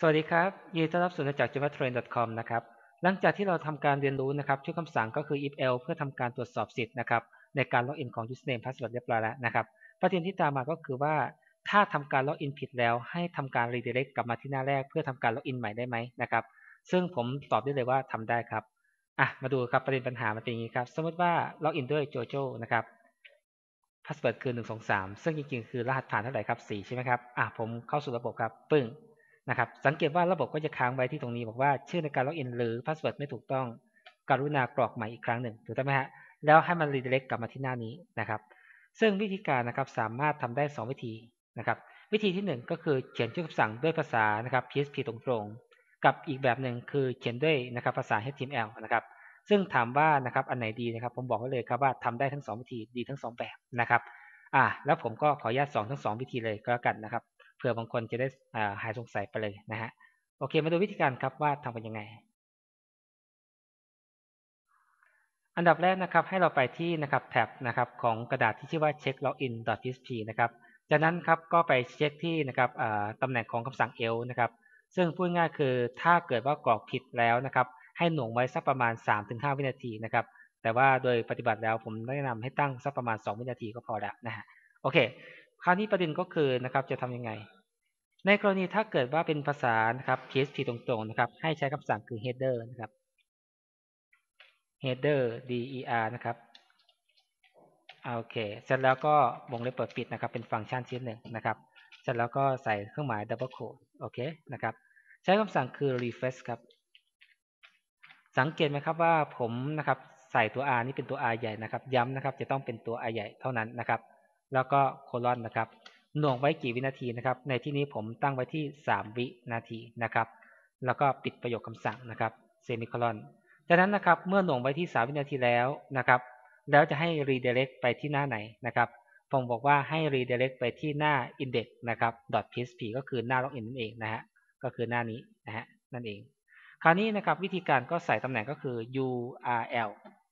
สวัสดีครับยินดีต้อนรับสู่จาก javatrain.com นะครับ หลังจากที่เราทำการเรียนรู้นะครับชุดคำสั่งก็คือ if else เพื่อทำการตรวจสอบสิทธิ์นะครับในการล็อกอินของ username password เรียบร้อยแล้วนะครับประเด็นที่ตามมาก็คือว่า ถ้าทำการล็อกอินผิดแล้ว ให้ทำการ redirect กลับมาที่หน้าแรก เพื่อทำการล็อกอินใหม่ได้ไหมนะครับ ซึ่งผมตอบได้เลยว่าทำได้ครับอะมาดูครับประเด็นปัญหามันเป็นอย่างนี้ครับสมมติว่าล็อกอินด้วย Jojo นะครับ password คือ123ซึ่งจริงๆคือรหัสผ่านเท่าไหร่ครับ4ใช่ไหมครับอะผมเข้าสู่ระบบครับปึ้ง นะครับ สังเกตว่าระบบก็จะค้างไว้ที่ตรงนี้บอกว่าชื่อในการล็อกอินหรือพาสเวิร์ดไม่ถูกต้องกรุณากรอกใหม่อีกครั้งหนึ่งถูกต้องไหมฮะแล้วให้มันรีเดเรกกลับมาที่หน้านี้นะครับ ซึ่งวิธีการนะครับสามารถทำได้ 2 วิธีนะครับ วิธีที่ 1 ก็คือเขียนชื่อคำสั่งด้วยภาษานะครับ PHP ตรงๆ กับอีกแบบหนึ่งคือเขียนด้วยนะครับภาษา HTML นะครับ ซึ่งถามว่านะครับอันไหนดีนะครับ ผมบอกไว้เลยครับว่าทำได้ทั้ง 2 วิธีดีทั้ง 2 แบบนะครับ อ่าแล้วผมก็ขออนุญาตสอนทั้ง 2 วิธีเลยก็แล้วกันนะครับ ผื่อบางคนจะได้หายสงสัยไปเลยนะฮะโอเคมาดูวิธีการครับว่าทำเป็นยังไง อันดับแรกนะครับให้เราไปที่นะครับแท็บนะครับของกระดาษที่ชื่อว่า check login php นะครับจากนั้นครับก็ไปเช็คที่นะครับตำแหน่งของคำสั่ง else นะครับซึ่งพูดง่ายคือถ้าเกิดว่ากรอกผิดแล้วนะครับให้หน่วงไว้สักประมาณ 3-5 วินาทีนะครับแต่ว่าโดยปฏิบัติแล้วผมแนะนำให้ตั้งสักประมาณ 2 วินาทีก็พอแล้วนะฮะโอเค คราวนี้ประเด็นก็คือนะครับจะทำยังไง ในกรณีถ้าเกิดว่าเป็นภาษานะครับ PHP ตรงๆนะครับ ให้ใช้คำสั่งคือ header นะครับ header der นะครับโอเค เสร็จแล้วก็วงเล็บเปิดปิดนะครับ เป็นฟังก์ชันชิ้นหนึ่งนะครับ เสร็จแล้วก็ใส่เครื่องหมาย double quote โอเคนะครับ ใช้คำสั่งคือ refresh ครับ สังเกตไหมครับว่าผมนะครับใส่ตัว r นี่เป็นตัว r ใหญ่นะครับ ย้ำนะครับ จะต้องเป็นตัว r ใหญ่เท่านั้นนะครับ แล้วก็โคลอนนะครับ หน่วงไว้กี่วินาทีนะครับ ในที่นี้ผมตั้งไว้ที่ 3 วินาทีนะครับ แล้วก็ปิดประโยคคำสั่งนะครับเซมิโคลอนจากนั้นนะครับเมื่อหน่วงไว้ที่ 3 วินาทีแล้วนะครับ แล้วจะให้ redirect ไปที่หน้าไหนนะครับผมบอกว่าให้ redirect ไปที่หน้า index นะครับ .php ก็คือหน้า login นั่นเองนะฮะก็คือหน้านี้นะฮะนั่นเอง คราวนี้นะครับวิธีการก็ใส่ตำแหน่งก็คือ url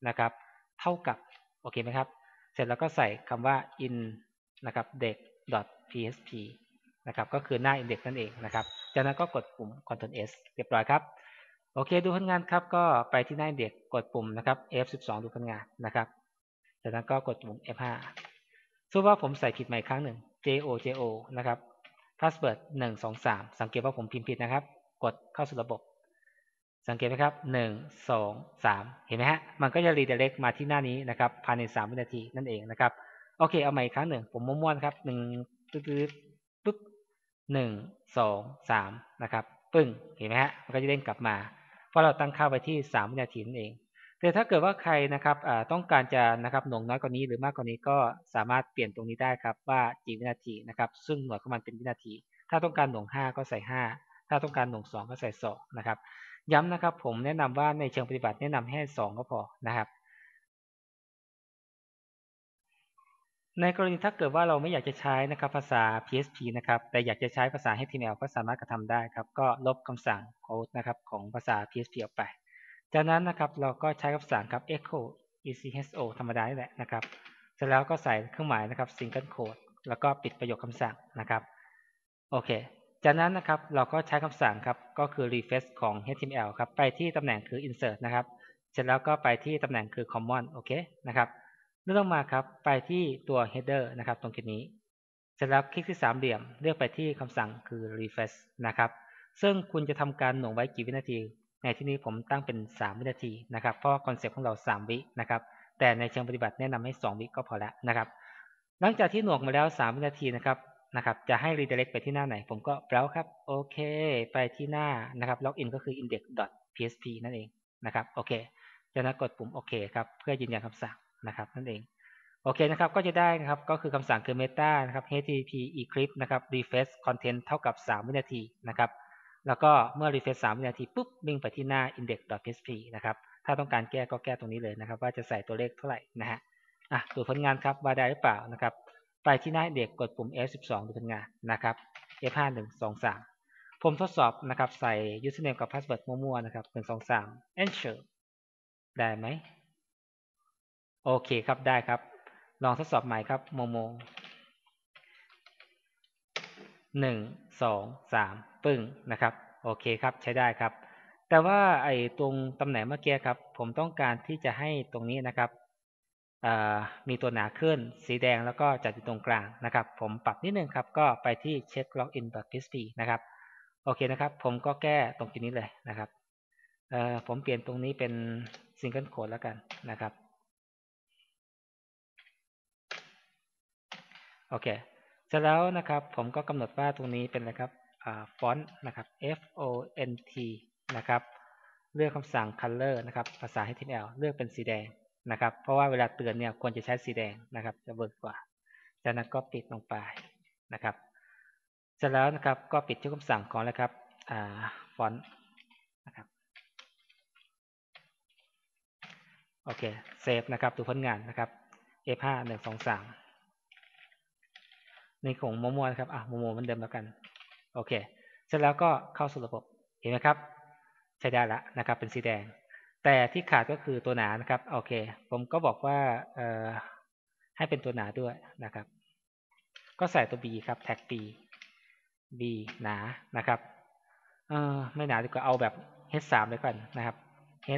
นะครับ เท่ากับโอเคไหมครับ เสร็จแล้วก็ใส่คำว่า in นะครับ d e x php นะครับก็คือหน้า index นั่นเองนะครับจากนั้นก็กดปุ่ม Ctrl S เรียบร้อยครับโอเคดูผลงานครับก็ไปที่หน้า index กดปุ่มนะครับ F12 ดูผลงานนะครับจากนั้นก็กดปุ่ม F5 สู้ว่าผมใส่ผิดใหม่ครั้งหนึ่ง jo jo นะครับ password 123 สังเกตว่าผมพิมพ์ผิดนะครับ กดเข้าสู่ระบบ สังเกตไหมครับหนึ่งสองสามเห็นไหมฮะ มันก็จะรีเดเรกมาที่หน้านี้นะครับ ภายในสามวินาทีนั่นเองนะครับ โอเค เอาใหม่อีกครั้งหนึ่ง ผมม้วนๆครับหนึ่งปึ๊บปึ๊บหนึ่งสองสามนะครับปึ้งเห็นไหมฮะมันก็จะเด้งกลับมา เพราะเราตั้งค่าไว้ที่สามวินาทีนั่นเอง แต่ถ้าเกิดว่าใครนะครับต้องการจะนะครับหน่วงน้อยกว่านี้หรือมากกว่านี้ก็สามารถเปลี่ยนตรงนี้ได้ครับว่ากี่วินาทีนะครับ ซึ่งหน่วยของมันเป็นวินาที ถ้าต้องการหน่วงห้าก็ใส่ห้าถ้าต้องการหน่วงสองก็ใส่สองนะครับ ย้ำนะครับ ผมแนะนำว่าในเชิงปฏิบัติแนะนำให้สองก็พอนะครับ ในกรณีถ้าเกิดว่าเราไม่อยากจะใช้นะครับภาษา PHP นะครับ แต่อยากจะใช้ภาษา HTML ก็สามารถกระทำได้ครับ ก็ลบคำสั่งโค้ดนะครับของภาษา PHP ออกไป จากนั้นนะครับเราก็ใช้คำสั่งครับ echo echo ธรรมดานี่แหละนะครับ เสร็จแล้วก็ใส่เครื่องหมายนะครับ single quote แล้วก็ปิดประโยคคำสั่งนะครับ โอเค จากนั้นนะครับเราก็ใช้คำสั่งครับก็คือ refresh ของ HTML ครับไปที่ตำแหน่งคือ insert นะครับ เสร็จแล้วก็ไปที่ตำแหน่งคือ common โอเคนะครับ เลื่อนลงมาครับ ไปที่ตัว header นะครับ ตรงจุดนี้ เสร็จแล้วคลิกที่สามเหลี่ยม เลือกไปที่คำสั่งคือ refresh นะครับ ซึ่งคุณจะทำการหน่วงไว้กี่วินาที ในที่นี้ผมตั้งเป็น 3 วินาทีนะครับ เพราะคอนเซ็ปต์ของเรา 3 วินะครับ แต่ในเชิงปฏิบัติแนะนำให้ 2 วิก็พอแล้วนะครับ หลังจากที่หน่วงมาแล้ว 3 วินาทีนะครับนะครับ จะให้ redirect ไปที่หน้าไหน ผมก็ browse ครับ โอเค ไปที่หน้านะครับ login ก็คือ index.php นั่นเองนะครับ โอเคจากนั้นกดปุ่มโอเคครับ เพื่อยืนยันคำสั่ง นะครับนั่นเองโอเคนะครับก็จะได้นะครับก็คือคำสั่งคือ meta นะครับ http encrypt นะครับ refresh content เท่ากับ 3 วินาทีนะครับแล้วก็เมื่อ refresh 3 วินาทีปุ๊บวิ่งไปที่หน้า index.php นะครับถ้าต้องการแก้ก็แก้ตรงนี้เลยนะครับ ว่าจะใส่ตัวเลขเท่าไหร่นะฮะอะดูผลงานครับว่าได้หรือเปล่านะครับไปที่หน้าเด็กกดปุ่ม F12 ดูผลงานนะครับ F5 1 2 3 ผมทดสอบนะครับใส่ username กับ password มั่วๆนะครับ 1 2 3 enter ได้ไหม โอเคครับได้ครับ ลองทดสอบใหม่ครับ โมโมหนึ่งสองสามปึ้งนะครับ โอเคครับใช้ได้ครับ แต่ว่าไอ้ตรงตำแหน่งเมื่อกี้ครับ ผมต้องการที่จะให้ตรงนี้นะครับมีตัวหนาขึ้นสีแดงแล้วก็จัดอยู่ตรงกลางนะครับ ผมปรับนิดนึงครับ ก็ไปที่เช็ค login แบบ PHP นะครับ โอเคนะครับ ผมก็แก้ตรงจุดนี้เลยนะครับผมเปลี่ยนตรงนี้เป็น single quote แล้วกันนะครับ โอเค เสร็จแล้วนะครับ ผมก็กำหนดว่าตรงนี้เป็นอะไรครับฟอนต์นะครับ F O N T นะครับ เลือกคำสั่ง color นะครับ ภาษา HTML เลือกเป็นสีแดงนะครับ เพราะว่าเวลาเตือนเนี่ยควรจะใช้สีแดงนะครับ จะเบิร์กกว่า จากนั้นก็ปิดลงไปนะครับ เสร็จแล้วนะครับก็ปิดชื่คำสั่งก่อนแล้วครับฟอนต์นะครับโอเคเซฟนะครับดูผลงานนะครับ F5 1 2 3 ในของโมโมนะครับอะโมโมมือนเดิมแล้วกัน โอเค เสร็จแล้วก็เข้าสู่ระบบ เห็นไหมครับ ใช้ได้ละนะครับ เป็นสีแดง แต่ที่ขาดก็คือตัวหนานะครับ โอเค ผมก็บอกว่าเอ่อให้เป็นตัวหนาด้วยนะครับ ก็ใส่ตัว B ครับ แท็ก B B หนานะครับ เออไม่หนาดีกว่าเอาแบบ H3 เลยก่อนนะครับ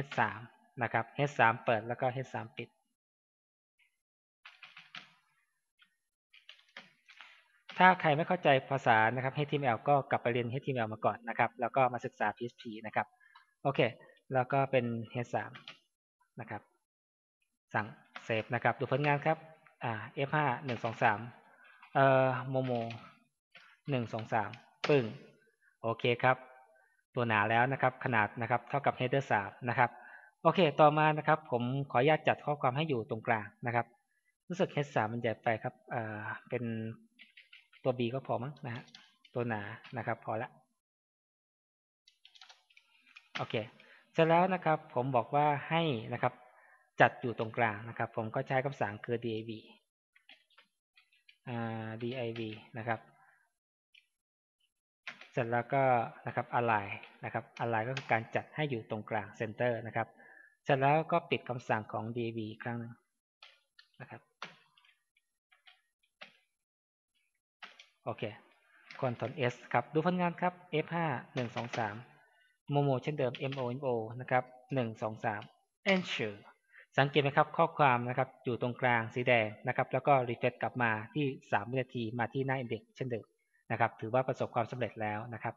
H3 นะครับ H3 เปิดแล้วก็ H3 ปิด ถ้าใครไม่เข้าใจภาษานะครับ HTML ก็กลับไปเรียน HTML มาก่อนนะครับ แล้วก็มาศึกษา PHP นะครับ โอเค แล้วก็เป็น H3 นะครับ สั่งเซฟนะครับ ดูผลงานครับ อ่า F5 1 2 3เอ่อโมโม1 2 3 ปึ้ง โอเคครับ ตัวหนาแล้วนะครับ ขนาดนะครับ เท่ากับ header 3นะครับ โอเค ต่อมานะครับ ผมขออนุญาตจัดข้อความให้อยู่ตรงกลางนะครับ รู้สึก H3 มันใหญ่ไปครับ อ่า เป็น ตัว B ก็พอมั้งนะฮะตัวหนานะครับ พอละโอเคเสร็จแล้วนะครับผมบอกว่าให้นะครับ จัดอยู่ตรงกลางนะครับ ผมก็ใช้คำสั่งคือ div div นะครับเสร็จแล้วก็นะครับ align นะครับ align ก็คือการจัดให้อยู่ตรงกลาง center นะครับ เสร็จแล้วก็ปิดคำสั่งของ div ครั้งนึงนะครับ โอเค Ctrl S ครับ ดูผลงานครับ F5 1 2 3 โมโมเช่นเดิม MO MO นะครับ 1 2 3 Ensure สังเกตไหมครับข้อความนะครับอยู่ตรงกลางสีแดงนะครับ แล้วก็รีเฟรชกลับมาที่3วินาทีมาที่หน้า index เช่นเดิมนะครับ ถือว่าประสบความสำเร็จแล้วนะครับ